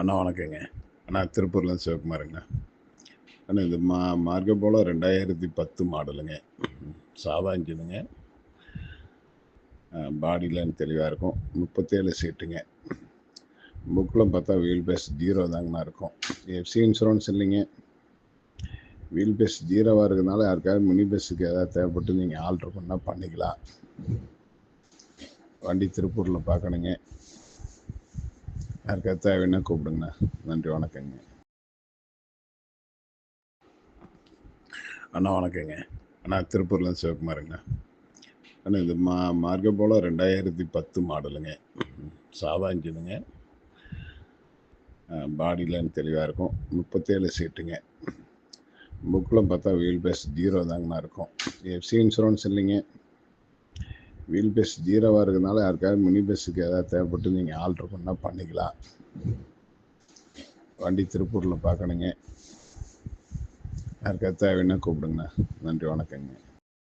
அண்ணா வணக்கங்க. அண்ணா திருப்பூர்லேருந்து சிவகுமாருங்கண்ணா அண்ணா இது மா மார்க்க போல ரெண்டாயிரத்தி பத்து மாடலுங்க. சாதா இன்ஜினுங்க பாடிலாம் தெளிவாக இருக்கும். முப்பத்தேழு சீட்டுங்க புக்கில் பார்த்தா வீல் பேஸ் ஜீரோ தாங்கண்ணா இருக்கும். எஃப்சி இன்சூரன்ஸ் இல்லைங்க. வீல் பேஸ் ஜீரோவாக இருக்கிறதுனால யாருக்காவது மினி பஸ்ஸுக்கு ஏதாவது தேவைப்பட்டு நீங்கள் ஆல்ட்ரு பண்ணால் பண்ணிக்கலாம். வண்டி திருப்பூரில் பார்க்கணுங்க யாருக்காவது தேவைன்னா கூப்பிடுங்கண்ணா நன்றி வணக்கங்க. அண்ணா வணக்கங்க. அண்ணா திருப்பூர்லேருந்து சிவகுமாருங்கண்ணா அண்ணா இது மா மார்க்க போல ரெண்டாயிரத்தி பத்து மாடலுங்க. சாதா இன்ஜினுங்க. பாடிலாம் தெளிவாக இருக்கும். முப்பத்தேழு சீட்டுங்க புக்கில் பார்த்தா வீல் பேஸ் ஜீரோ தாங்கண்ணா இருக்கும். எஃப்சி இன்சூரன்ஸ் இல்லைங்க. வீல் பேஸ் ஜீரோவாக இருக்கிறதுனால யாருக்காவது மினி பஸ்ஸுக்கு ஏதாவது தேவைப்பட்டு நீங்கள் ஆல்ட்ரு பண்ணால் பண்ணிக்கலாம். வண்டி திருப்பூரில் பார்க்கணுங்க யாருக்காவது தேவைன்னா கூப்பிடுங்கண்ணா நன்றி வணக்கங்க.